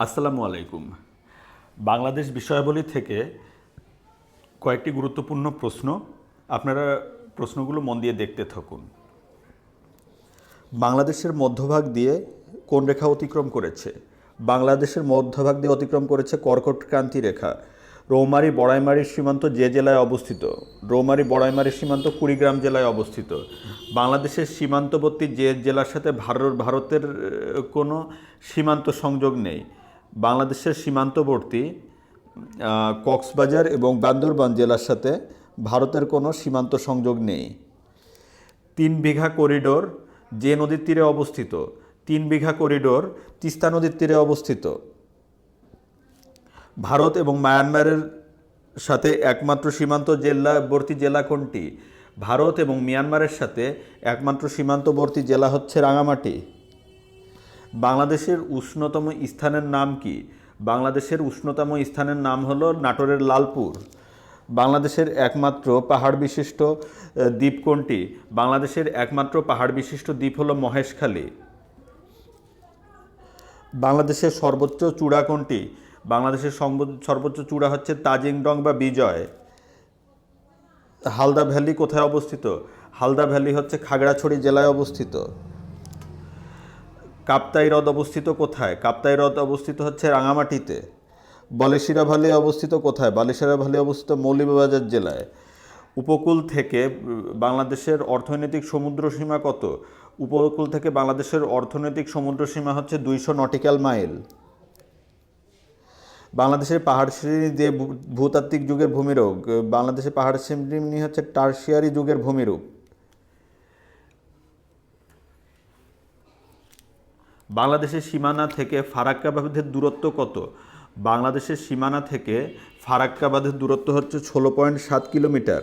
আসসালামু আলাইকুম। বাংলাদেশ বিষয়াবলী থেকে কয়েকটি গুরুত্বপূর্ণ প্রশ্ন। আপনারা প্রশ্নগুলো মন দিয়ে দেখতে থাকুন। বাংলাদেশের মধ্যভাগ দিয়ে কোন রেখা অতিক্রম করেছে? বাংলাদেশের মধ্যভাগ দিয়ে অতিক্রম করেছে কর্কট ক্রান্তি রেখা। রৌমারি বড়াইমারির সীমান্ত যে জেলায় অবস্থিত। রৌমারি বড়াইমারির সীমান্ত কুড়িগ্রাম জেলায় অবস্থিত। বাংলাদেশের সীমান্তবর্তী যে জেলার সাথে ভারত, ভারতের কোনো সীমান্ত সংযোগ নেই। বাংলাদেশের সীমান্তবর্তী কক্সবাজার এবং বান্দরবান জেলার সাথে ভারতের কোনো সীমান্ত সংযোগ নেই। তিন বিঘা করিডোর যে নদীর তীরে অবস্থিত, তিন বিঘা করিডোর তিস্তা নদীর তীরে অবস্থিত। ভারত এবং মায়ানমারের সাথে একমাত্র সীমান্ত জেলাবর্তী জেলা কোনটি? ভারত এবং মিয়ানমারের সাথে একমাত্র সীমান্তবর্তী জেলা হচ্ছে রাঙামাটি। বাংলাদেশের উষ্ণতম স্থানের নাম কি? বাংলাদেশের উষ্ণতম স্থানের নাম হলো নাটোরের লালপুর। বাংলাদেশের একমাত্র পাহাড় বিশিষ্ট দ্বীপ কোনটি? বাংলাদেশের একমাত্র পাহাড় বিশিষ্ট দ্বীপ হলো মহেশখালী। বাংলাদেশের সর্বোচ্চ চূড়া কোনটি? বাংলাদেশের সর্বোচ্চ চূড়া হচ্ছে তাজিংডং বা বিজয়। হালদা ভ্যালি কোথায় অবস্থিত? হালদা ভ্যালি হচ্ছে খাগড়াছড়ি জেলায় অবস্থিত। কাপ্তাই হ্রদ অবস্থিত কোথায়? কাপ্তাই হ্রদ অবস্থিত হচ্ছে রাঙামাটিতে। বলেশিরা ভ্যালি অবস্থিত কোথায়? বালেশিরা ভ্যালি অবস্থিত মৌলভীবাজার জেলায়। উপকূল থেকে বাংলাদেশের অর্থনৈতিক সমুদ্র সীমা কত? উপকূল থেকে বাংলাদেশের অর্থনৈতিক সমুদ্র সীমা হচ্ছে দুইশো নটিক্যাল মাইল। বাংলাদেশের পাহাড় শ্রেণি যে ভূ- ভূতাত্ত্বিক যুগের ভূমিরূপ, বাংলাদেশের পাহাড় শ্রেণি হচ্ছে টার্সিয়ারি যুগের ভূমিরূপ। বাংলাদেশের সীমানা থেকে ফারাক্কাবাদের দূরত্ব কত? বাংলাদেশের সীমানা থেকে ফারাক্কাবাদের দূরত্ব হচ্ছে ষোলো পয়েন্ট সাত kilometre.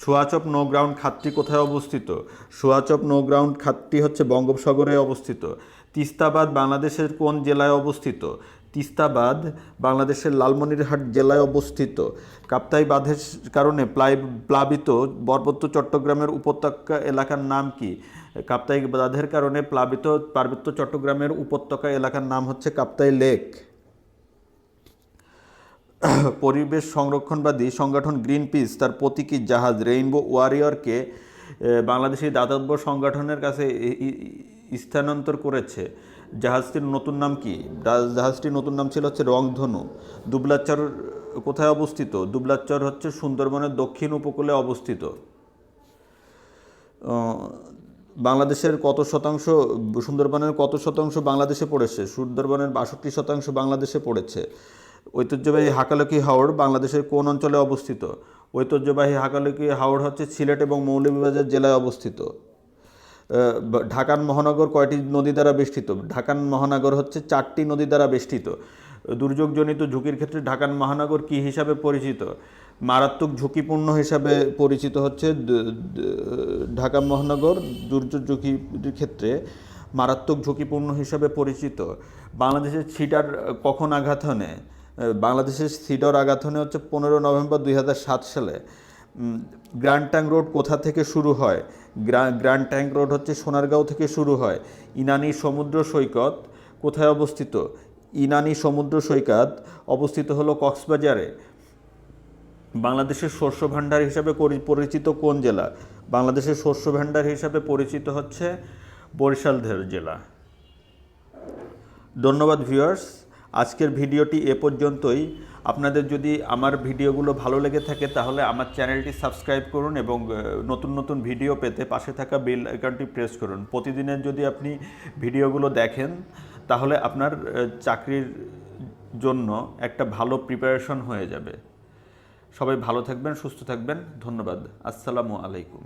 Swatch of no ground খাতটি কোথায় অবস্থিত? সোয়াচপ নো গ্রাউন্ড খাতটি হচ্ছে বঙ্গোপসাগরে অবস্থিত। তিস্তাবাদ বাংলাদেশের কোন জেলায় অবস্থিত? তিস্তাবাদ বাংলাদেশের লালমনিরহাট জেলায় অবস্থিত। কাপ্তাই বাঁধের কারণে প্লাই প্লাবিত পার্বত্য চট্টগ্রামের উপত্যকা এলাকার নাম কি? কাপ্তাই বাঁধের কারণে প্লাবিত পার্বত্য চট্টগ্রামের উপত্যকা এলাকার নাম হচ্ছে কাপ্তাই লেক। পরিবেশ সংরক্ষণবাদী সংগঠন গ্রিন পিস তার প্রতীকী জাহাজ রেইনবো ওয়ারিয়রকে বাংলাদেশি দাতব্য সংগঠনের কাছে স্থানান্তর করেছে। জাহাজটির নতুন নাম কি? জাহাজটির নতুন নাম ছিল হচ্ছে রংধনু। দুবলাচর কোথায় অবস্থিত? দুবলাচর হচ্ছে সুন্দরবনের দক্ষিণ উপকূলে অবস্থিত। বাংলাদেশের কত শতাংশ, সুন্দরবনের কত শতাংশ বাংলাদেশে পড়েছে? সুন্দরবনের বাষট্টি শতাংশ বাংলাদেশে পড়েছে। ঐতিহ্যবাহী হাকালকি হাওড় বাংলাদেশের কোন অঞ্চলে অবস্থিত? ঐতিহ্যবাহী হাকালকি হাওড় হচ্ছে সিলেট এবং মৌলভীবাজার জেলায় অবস্থিত। ঢাকান মহানগর কয়টি নদী দ্বারা বেষ্টিত? ঢাকান মহানগর হচ্ছে চারটি নদী দ্বারা বেষ্টিত। দুর্যোগজনিত ঝুঁকির ক্ষেত্রে ঢাকান মহানগর কি হিসাবে পরিচিত? মারাত্মক ঝুঁকিপূর্ণ হিসাবে পরিচিত হচ্ছে ঢাকা মহানগর দুর্যোগ ঝুঁকির ক্ষেত্রে মারাত্মক ঝুঁকিপূর্ণ হিসাবে পরিচিত। বাংলাদেশের ছিটার কখন আঘাত হনে? বাংলাদেশের সিডর আঘাত হনে হচ্ছে পনেরো নভেম্বর দুই হাজার সাত সালে। গ্র্যান্ড ট্যাঙ্ক রোড কোথা থেকে শুরু হয়? গ্রা- গ্র্যান্ড ট্যাঙ্ক রোড হচ্ছে সোনারগাঁও থেকে শুরু হয়। ইনানি সমুদ্র সৈকত কোথায় অবস্থিত? ইনানি সমুদ্র সৈকত অবস্থিত হলো কক্সবাজারে। বাংলাদেশের শস্য ভাণ্ডার হিসাবে পরি- পরিচিত কোন জেলা? বাংলাদেশের শস্য ভাণ্ডার হিসাবে পরিচিত হচ্ছে বরিশাল জেলা। ধন্যবাদ ভিউয়ার্স, আজকের ভিডিওটি এ পর্যন্তই। আপনাদের যদি আমার ভিডিওগুলো ভালো লেগে থাকে তাহলে আমার চ্যানেলটি সাবস্ক্রাইব করুন এবং নতুন নতুন ভিডিও পেতে পাশে থাকা বেল আইকনটি প্রেস করুন। প্রতিদিনের যদি আপনি ভিডিওগুলো দেখেন, তাহলে আপনার চাকরির জন্য একটা ভালো প্রিপারেশন হয়ে যাবে। সবাই ভালো থাকবেন সুস্থ থাকবেন। ধন্যবাদ। আসসালামু আলাইকুম।